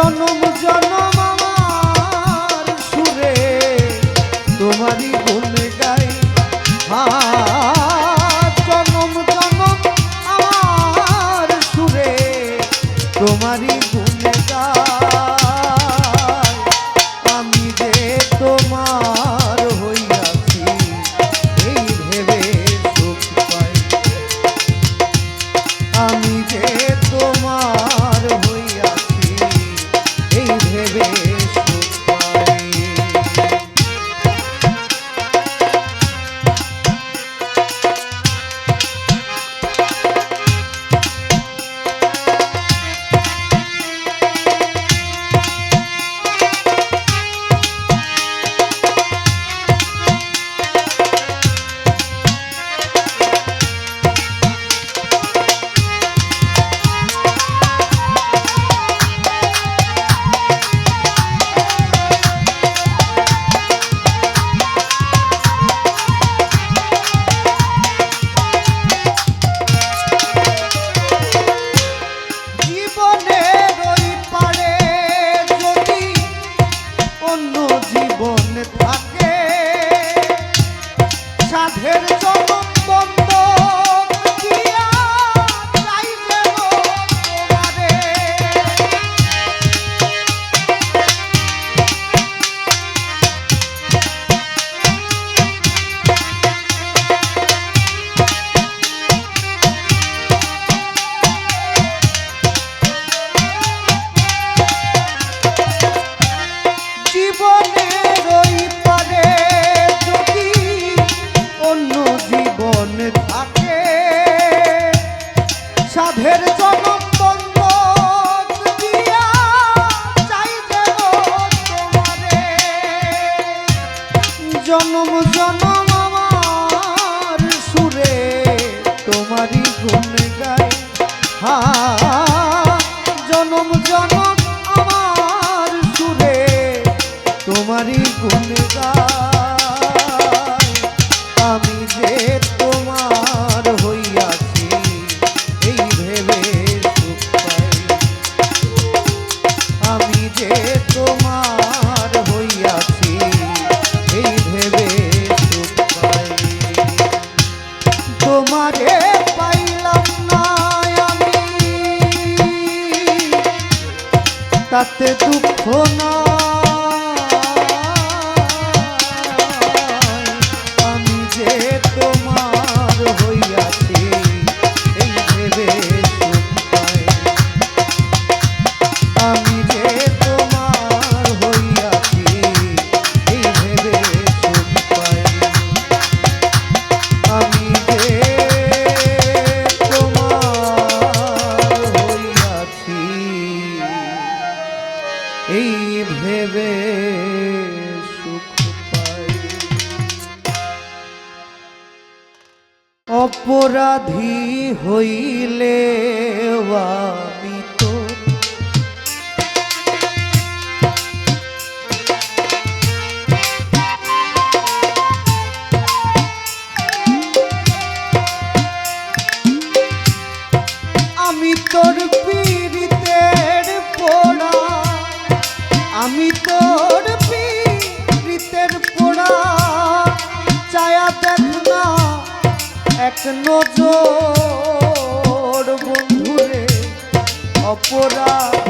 জনম জনম আমার সুরে, তোমারই গুণ গাই। জনম জনম আমার সুরে, তোমারই আমি যে তোমার হইয়াছি, এই সুখ পাই। হাসর জনম জনম আমার সুরে, তোমারই গুণ গায় হা, জনম জনম আমার সুরে, তোমারই গুণ গায় আমি যে তোমার হইয়াছি, এই ভেবে সুখ আমি যে তোমার হইয়াছি তাতে দুঃখ না অপরাধী হইলে আমি তো আমি তোর পীড়িতের পোড়া আমি তোর নজর বন্ধুরে অপরাধ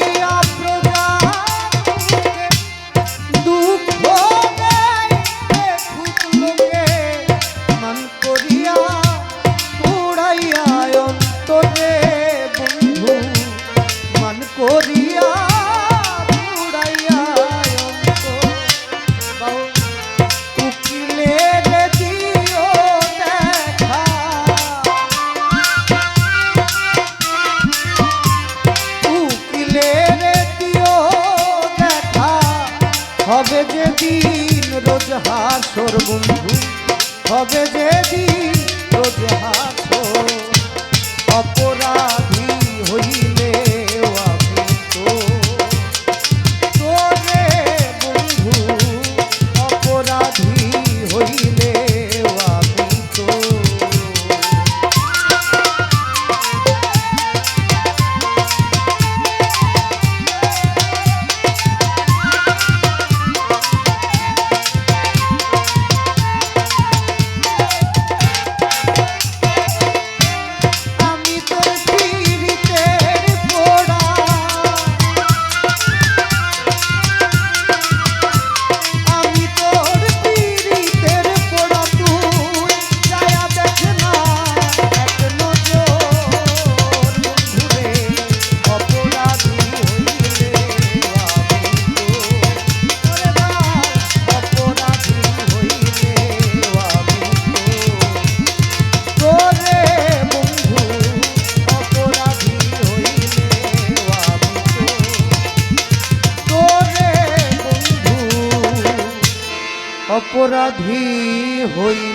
বন্ধু হবে যেদিন অপরাধী হইলে